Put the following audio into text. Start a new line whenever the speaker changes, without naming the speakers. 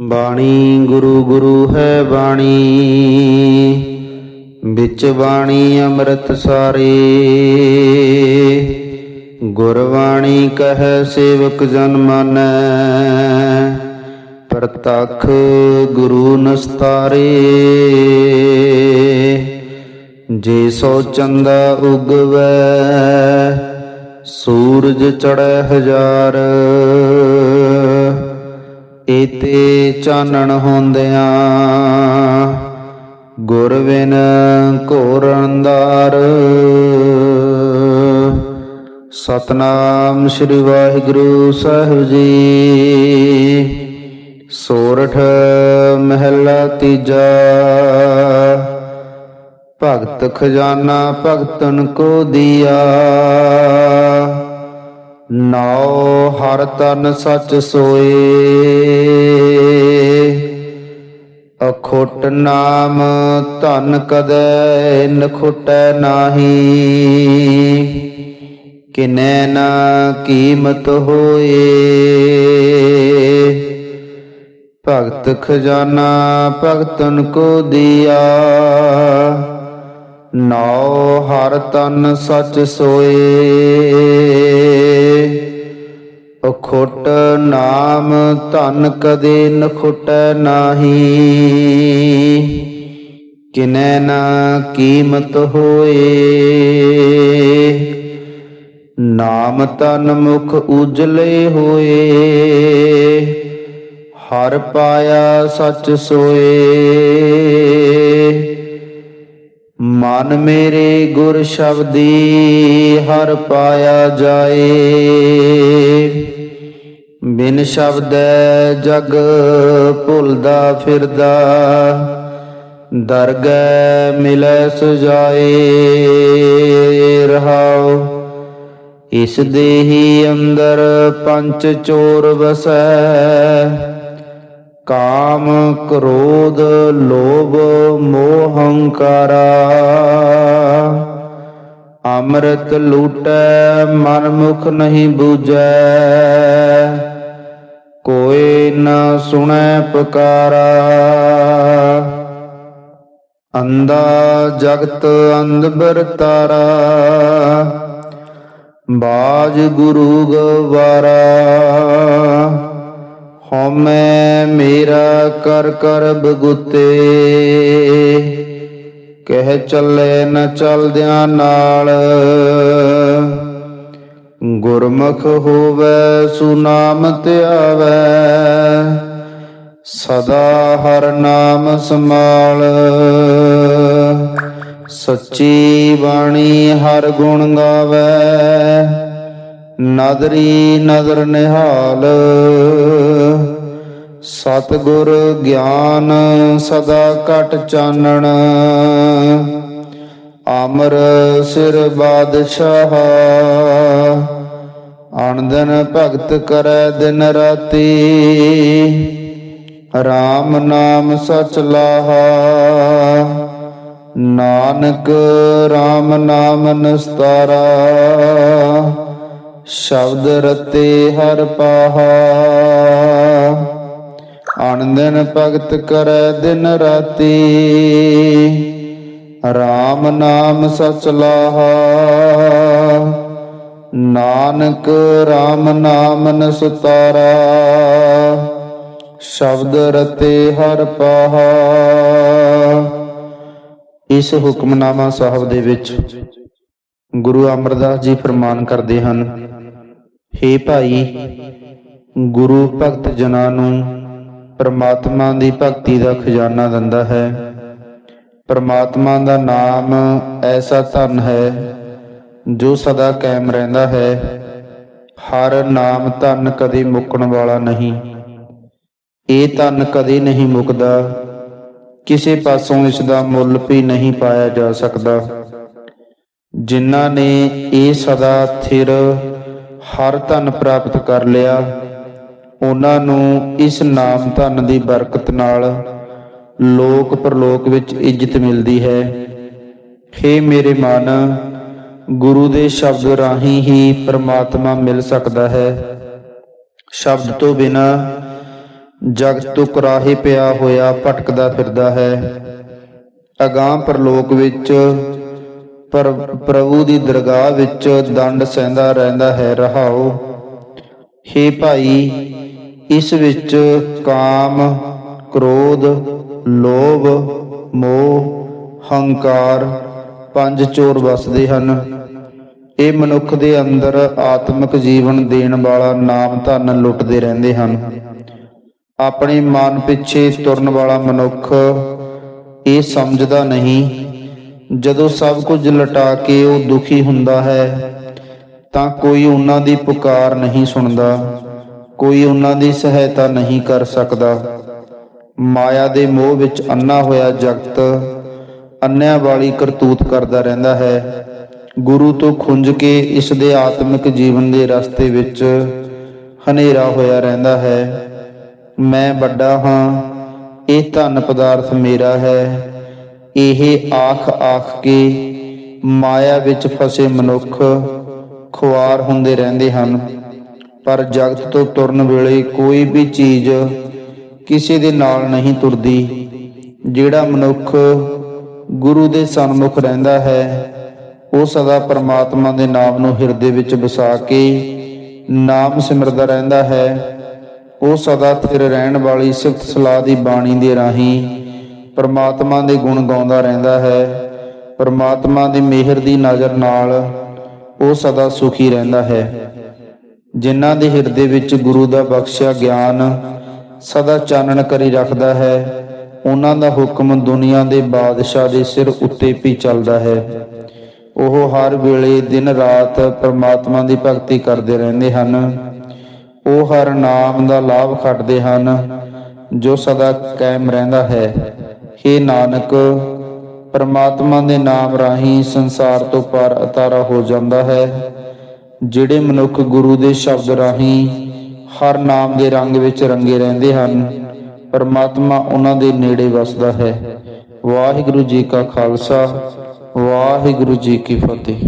ਬਾਣੀ ਗੁਰੂ ਗੁਰੂ ਹੈ ਬਾਣੀ। ਵਿੱਚ ਬਾਣੀ ਅੰਮ੍ਰਿਤ ਸਾਰੇ। ਗੁਰਬਾਣੀ ਕਹੈ ਸੇਵਕ ਜਨ ਮਾਨੈ। ਪ੍ਰਤੱਖ ਗੁਰੂ ਨਸਤਾਰੇ। ਜੇ ਸੋ ਚੰਦਾ ਉਗਵੈ, ਸੂਰਜ ਚੜ੍ਹੈ ਹਜ਼ਾਰ। ਏਤੇ ਚਾਨਣ ਹੁੰਦਿਆਂ। ਗੁਰਵਿਨ ਬਿਨ ਸਤਨਾਮ ਸ੍ਰੀ ਵਾਹਿਗੁਰੂ ਸਾਹਿਬ ਜੀ। ਸੋਰਠ ਮਹਿਲਾ ਤੀਜਾ। ਭਗਤ ਖਜ਼ਾਨਾ ਭਗਤਨ ਕੋ ਦਿਆ। ਨਾਉ ਹਰ ਤਨ ਸੱਚ ਸੋਏ। ਅਖੋਟ ਨਾਮ ਧਨ ਕਦੈ ਨਖੁਟੈ ਨਾਹੀ। ਕਿਨੈ ਨਾ ਕੀਮਤ ਹੋਏ। ਭਗਤ ਖਜ਼ਾਨਾ ਭਗਤਨ ਕੋ ਦਿਆ। ਨਾਉ ਹਰ ਤਨ ਸੱਚ ਸੋਏ। ਖੁੱਟ ਨਾਮ ਧਨ ਕਦੇ ਨਖੁਟੈ ਨਾਹੀ। ਕਿਨੈ ਨਾ ਕੀਮਤ ਹੋਏ। ਨਾਮ ਤਨ ਮੁਖ ਉਜਲੇ ਹੋਏ। ਹਰ ਪਾਇਆ ਸੱਚ ਸੋਏ। ਮਨ ਮੇਰੇ ਗੁਰ ਸ਼ਬਦੀ ਹਰ ਪਾਇਆ ਜਾਏ। ਬਿਨ ਸ਼ਬਦੈ ਜਗ ਭੁਲਦਾ ਫਿਰਦਾ, ਦਰਗਹਿ ਮਿਲੈ ਸੁਜਾਏ ਰਹਾਉ। ਇਸ ਦੇਹੀ ਅੰਦਰ ਪੰਚ ਚੋਰ ਵਸੈ, ਕਾਮ ਕ੍ਰੋਧ ਲੋਭ ਮੋਹ ਹੰਕਾਰਾ। ਅੰਮ੍ਰਿਤ ਲੂਟੈ ਮਨ ਮੁਖ ਨਹੀਂ ਬੂਝੈ ਕੋਈ ਨ ਸੁਣੈ ਪੁਕਾਰਾ। ਅੰਦਾ ਜਗਤ ਅੰਧਬਰ ਤਾਰਾ ਬਾਜ ਗੁਰੂ ਗਵਾਰਾ। ਹਉਮੈ ਮੇਰਾ ਕਰ ਕਰ ਬਗੁੱਤੇ। ਕਹਿ ਚੱਲੇ ਨ ਚਲਦਿਆਂ ਨਾਲ। ਗੁਰਮੁਖ ਹੋਵੇ, ਸੁਨਾਮ ਧਿਆਵੈ। ਸਦਾ ਹਰ ਨਾਮ ਸਮਾਲ ਸੱਚੀ ਬਾਣੀ ਹਰ ਗੁਣ ਗਾਵੇ। ਨਦਰੀ ਨਦਰ ਨਿਹਾਲ। ਸਤਿਗੁਰ ਗਿਆਨ ਸਦਾ ਘਟ ਚਾਨਣ। ਅਮਰ ਸਿਰ ਬਾਦਸ਼ਾਹ। ਅਣਦਨ ਭਗਤ ਕਰੈ ਦਿਨ ਰਾਤੀ। RAM ਨਾਮ ਸਚ ਲਾਹਾ। ਨਾਨਕ RAM ਨਾਮ ਨਸਤਾਰਾ। ਸ਼ਬਦ ਰਤੇ ਹਰ ਪਾਹਾ। ਅਣਦਨ ਭਗਤ ਕਰੈ ਦਿਨ ਰਾਤੀ। RAM ਨਾਮ ਸਚ ਲਾਹਾ। ਨਾਨਕ RAM ਨਾਮ ਨਸਤਾਰਾ ਸ਼ਬਦ ਰਤੇ ਹਰ ਪਾਹਾ। ਇਸ ਹੁਕਮਨਾਮਾ ਸਾਹਿਬ ਦੇ ਵਿੱਚ ਗੁਰੂ ਅਮਰਦਾਸ ਜੀ ਫਰਮਾਨ ਕਰਦੇ ਹਨ हे ਭਾਈ, ਗੁਰੂ ਭਗਤ ਜਨਾਂ ਨੂੰ ਪਰਮਾਤਮਾ ਦੀ ਭਗਤੀ ਦਾ ਖਜ਼ਾਨਾ ਦਿੰਦਾ ਹੈ। ਪਰਮਾਤਮਾ ਦਾ ਨਾਮ ਐਸਾ ਧਨ ਹੈ ਜੋ ਸਦਾ ਕਾਇਮ ਰਹਿੰਦਾ ਹੈ, ਹਰ ਨਾਮ ਧਨ ਕਦੇ ਮੁੱਕਣ ਵਾਲਾ ਨਹੀਂ। ਇਹ ਧਨ ਕਦੇ ਨਹੀਂ ਮੁੱਕਦਾ, ਕਿਸੇ ਪਾਸੋਂ ਇਸ ਦਾ ਮੁੱਲ ਵੀ ਨਹੀਂ ਪਾਇਆ ਜਾ ਸਕਦਾ। ਜਿਨ੍ਹਾਂ ਨੇ ਇਹ ਸਦਾ ਥਿਰ ਹਰ ਧਨ ਪ੍ਰਾਪਤ ਕਰ ਲਿਆ, ਉਹਨਾਂ ਨੂੰ ਇਸ ਨਾਮ ਧਨ ਦੀ ਬਰਕਤ ਨਾਲ ਲੋਕ ਪਰਲੋਕ ਵਿੱਚ ਇੱਜ਼ਤ ਮਿਲਦੀ ਹੈ। ਹੇ ਮੇਰੇ ਮਨ ਗੁਰੂ ਦੇ ਸ਼ਬਦ ਰਾਹੀਂ ਹੀ ਪ੍ਰਮਾਤਮਾ ਮਿਲ ਸਕਦਾ ਹੈ। ਸ਼ਬਦ ਤੋਂ ਬਿਨਾ ਜਗਤ ਤੋਂ ਕੁਰਾਹੇ ਪਿਆ ਹੋਇਆ ਭਟਕਦਾ ਫਿਰਦਾ ਹੈ। ਅਗਾਹ ਪਰਲੋਕ ਵਿੱਚ ਪਰ ਪ੍ਰਭੂ ਦੀ ਦਰਗਾਹ ਵਿੱਚ ਦੰਡ ਸਹਿੰਦਾ ਰਹਿੰਦਾ ਹੈ, ਰਹਾਓ। ਹੇ ਭਾਈ, ਇਸ ਵਿੱਚ ਕਾਮ, ਕ੍ਰੋਧ, ਲੋਭ, ਮੋਹ, ਹੰਕਾਰ ਪੰਜ ਚੋਰ ਵਸਦੇ ਹਨ। ਇਹ ਮਨੁੱਖ ਦੇ ਅੰਦਰ ਆਤਮਿਕ ਜੀਵਨ ਦੇਣ ਵਾਲਾ ਨਾਮ ਧਨ ਲੁੱਟਦੇ ਰਹਿੰਦੇ ਹਨ। ਆਪਣੇ ਮਨ ਪਿੱਛੇ ਤੁਰਨ ਵਾਲਾ ਮਨੁੱਖ ਇਹ ਸਮਝਦਾ ਨਹੀਂ, ਜਦੋਂ ਸਭ ਕੁਝ ਲਟਾ ਕੇ ਉਹ ਦੁਖੀ ਹੁੰਦਾ ਹੈ, ਤਾਂ ਕੋਈ ਉਹਨਾਂ ਦੀ ਪੁਕਾਰ ਨਹੀਂ ਸੁਣਦਾ, ਕੋਈ ਉਹਨਾਂ ਦੀ ਸਹਾਇਤਾ ਨਹੀਂ ਕਰ ਸਕਦਾ। ਮਾਇਆ ਦੇ ਮੋਹ ਵਿੱਚ ਅੰਨਾ ਹੋਇਆ ਜਗਤ ਅੰਨਿਆਂ ਵਾਲੀ ਕਰਤੂਤ ਕਰਦਾ ਰਹਿੰਦਾ ਹੈ। ਗੁਰੂ ਤੋਂ ਖੁੰਝ ਕੇ ਇਸ ਦੇ ਆਤਮਿਕ ਜੀਵਨ ਦੇ ਰਸਤੇ ਵਿੱਚ ਹਨੇਰਾ ਹੋਇਆ ਰਹਿੰਦਾ ਹੈ। ਮੈਂ ਵੱਡਾ ਹਾਂ, ਇਹ ਧਨ ਪਦਾਰਥ ਮੇਰਾ ਹੈ। ਇਹ ਆਖ ਆਖ ਕੇ ਮਾਇਆ ਵਿੱਚ ਫਸੇ ਮਨੁੱਖ ਖੁਆਰ ਹੁੰਦੇ ਰਹਿੰਦੇ ਹਨ। ਪਰ ਜਗਤ ਤੋਂ ਤੁਰਨ ਵੇਲੇ ਕੋਈ ਵੀ ਚੀਜ਼ ਕਿਸੇ ਦੇ ਨਾਲ ਨਹੀਂ ਤੁਰਦੀ, ਜਿਹੜਾ ਮਨੁੱਖ ਗੁਰੂ ਦੇ ਸਨਮੁਖ ਰਹਿੰਦਾ ਹੈ, ਉਹ ਸਦਾ ਪਰਮਾਤਮਾ ਦੇ ਨਾਮ ਨੂੰ ਹਿਰਦੇ ਵਿੱਚ ਵਸਾ ਕੇ ਨਾਮ ਸਿਮਰਦਾ ਰਹਿੰਦਾ ਹੈ। ਉਹ ਸਦਾ ਥਿਰ ਰਹਿਣ ਵਾਲੀ ਸਿਫਤ ਸਲਾਹ ਦੀ ਬਾਣੀ ਦੇ ਰਾਹੀਂ ਪਰਮਾਤਮਾ ਦੇ ਗੁਣ ਗਾਉਂਦਾ ਰਹਿੰਦਾ ਹੈ। ਪਰਮਾਤਮਾ ਦੀ ਮਿਹਰ ਦੀ ਨਜ਼ਰ ਨਾਲ ਉਹ ਸਦਾ ਸੁਖੀ ਰਹਿੰਦਾ ਹੈ। ਜਿਨ੍ਹਾਂ ਦੇ ਹਿਰਦੇ ਵਿੱਚ ਗੁਰੂ ਦਾ ਬਖਸ਼ਿਆ ਗਿਆਨ ਸਦਾ ਚਾਨਣ ਕਰੀ ਰੱਖਦਾ ਹੈ ਉਹਨਾਂ ਦਾ ਹੁਕਮ ਦੁਨੀਆ ਦੇ ਬਾਦਸ਼ਾਹ ਦੇ ਸਿਰ ਉੱਤੇ ਵੀ ਚੱਲਦਾ ਹੈ। ਉਹ ਹਰ ਵੇਲੇ ਦਿਨ ਰਾਤ ਪਰਮਾਤਮਾ ਦੀ ਭਗਤੀ ਕਰਦੇ ਰਹਿੰਦੇ ਹਨ। ਉਹ ਹਰ ਨਾਮ ਦਾ ਲਾਭ ਖੱਟਦੇ ਹਨ, ਜੋ ਸਦਾ ਕਾਇਮ ਰਹਿੰਦਾ ਹੈ। हे ਨਾਨਕ, ਪਰਮਾਤਮਾ ਦੇ ਨਾਮ ਰਾਹੀਂ ਸੰਸਾਰ ਤੋਂ ਪਾਰ ਅਤਾਰਾ ਹੋ ਜਾਂਦਾ ਹੈ। ਜਿਹੜੇ ਮਨੁੱਖ ਗੁਰੂ ਦੇ ਸ਼ਬਦ ਰਾਹੀਂ ਹਰ ਨਾਮ ਦੇ ਰੰਗ ਵਿੱਚ ਰੰਗੇ ਰਹਿੰਦੇ ਹਨ ਪਰਮਾਤਮਾ ਉਹਨਾਂ ਦੇ ਨੇੜੇ ਵਸਦਾ ਹੈ। ਵਾਹਿਗੁਰੂ ਜੀ ਕਾ ਖਾਲਸਾ ਵਾਹਿਗੁਰੂ ਜੀ ਕੀ ਫਤਿਹ।